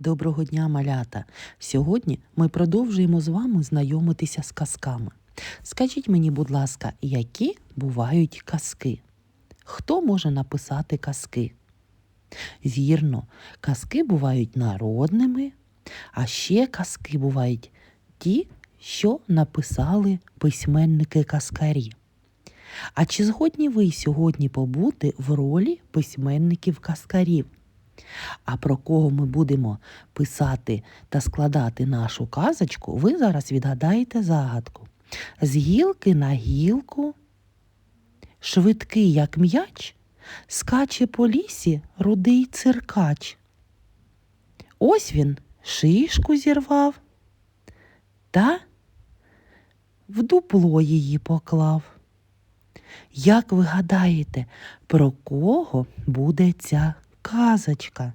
Доброго дня, малята! Сьогодні ми продовжуємо з вами знайомитися з казками. Скажіть мені, будь ласка, які бувають казки? Хто може написати казки? Вірно, казки бувають народними, а ще казки бувають ті, що написали письменники-казкарі. А чи згодні ви сьогодні побути в ролі письменників-казкарів? А про кого ми будемо писати та складати нашу казочку, ви зараз відгадаєте загадку. З гілки на гілку, швидкий, як м'яч, скаче по лісі рудий циркач. Ось він шишку зірвав та в дупло її поклав. Як ви гадаєте, про кого буде ця казочка?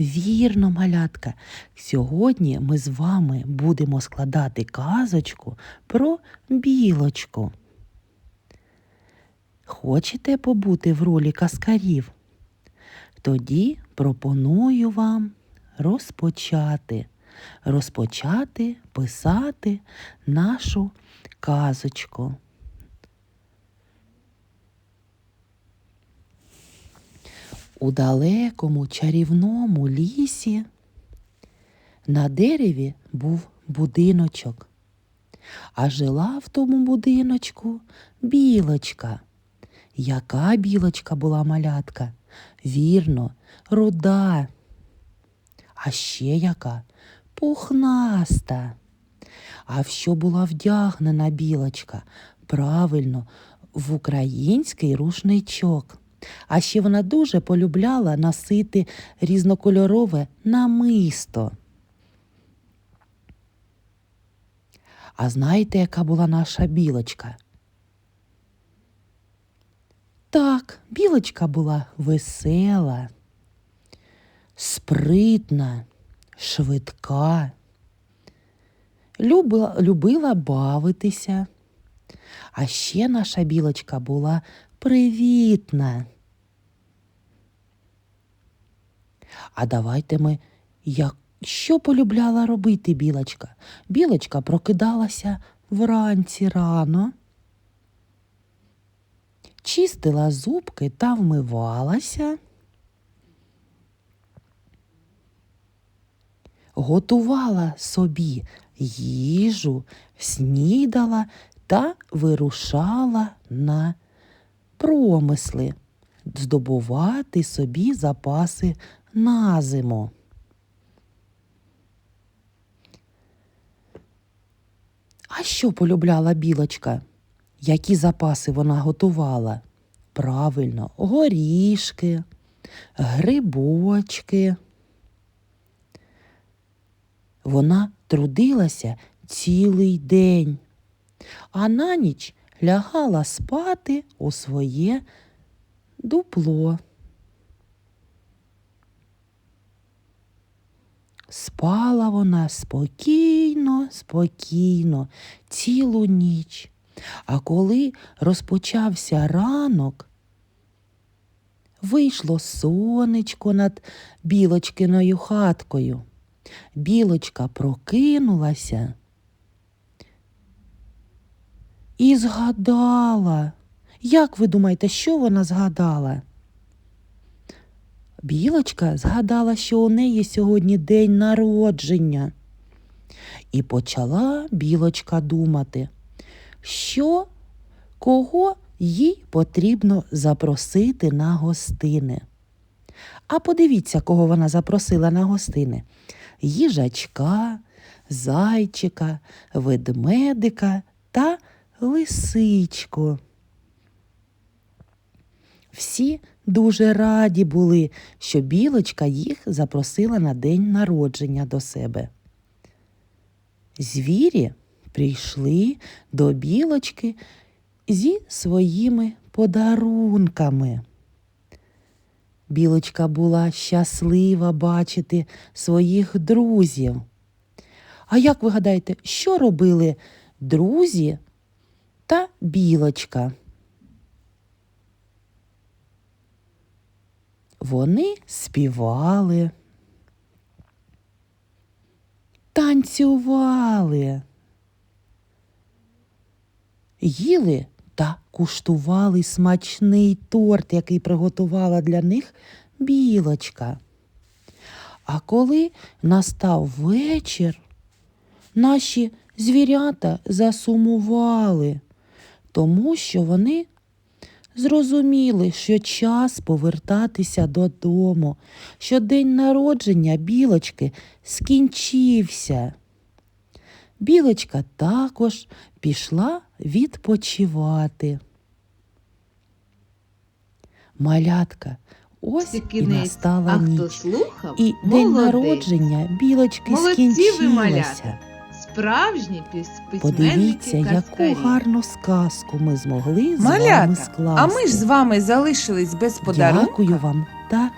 Вірно, малятка, сьогодні ми з вами будемо складати казочку про білочку. Хочете побути в ролі каскарів? Тоді пропоную вам розпочати, розпочати писати нашу казочку. У далекому чарівному лісі на дереві був будиночок, а жила в тому будиночку білочка. Яка білочка була малятка? Вірно, руда. А ще яка пухнаста. А в що була вдягнена білочка? Правильно, в український рушничок. А ще вона дуже полюбляла носити різнокольорове намисто. А знаєте, яка була наша білочка? Так, білочка була весела, спритна, швидка, любила, любила бавитися. А ще наша білочка була привітна. А давайте ми, як що полюбляла робити білочка? Білочка прокидалася вранці рано, чистила зубки та вмивалася, готувала собі їжу, снідала та вирушала на промисли, здобувати собі запаси на зиму. А що полюбляла білочка? Які запаси вона готувала? Правильно, горішки, грибочки. Вона трудилася цілий день, а на ніч лягала спати у своє дупло. Спала вона спокійно, спокійно, цілу ніч. А коли розпочався ранок, вийшло сонечко над білочкиною хаткою. Білочка прокинулася і згадала. Як ви думаєте, що вона згадала? Білочка згадала, що у неї сьогодні день народження. І почала білочка думати, що кого їй потрібно запросити на гостини. А подивіться, кого вона запросила на гостини: їжачка, зайчика, ведмедика та лисичку. Всі дуже раді були, що білочка їх запросила на день народження до себе. Звірі прийшли до білочки зі своїми подарунками. Білочка була щаслива бачити своїх друзів. А як ви гадаєте, що робили друзі та білочка? Вони співали, танцювали, їли та куштували смачний торт, який приготувала для них білочка. А коли настав вечір, наші звірята засумували, тому що вони зрозуміли, що час повертатися додому, що день народження білочки скінчився. Білочка також пішла відпочивати. Малятка, ось Це і настала ніч. І день народження білочки Молодці ви, малята. Справжні письменники Подивіться, яку гарну сказку ми змогли з вами Малята, скласти. а ми ж з вами залишились без подарунка. Дякую вам та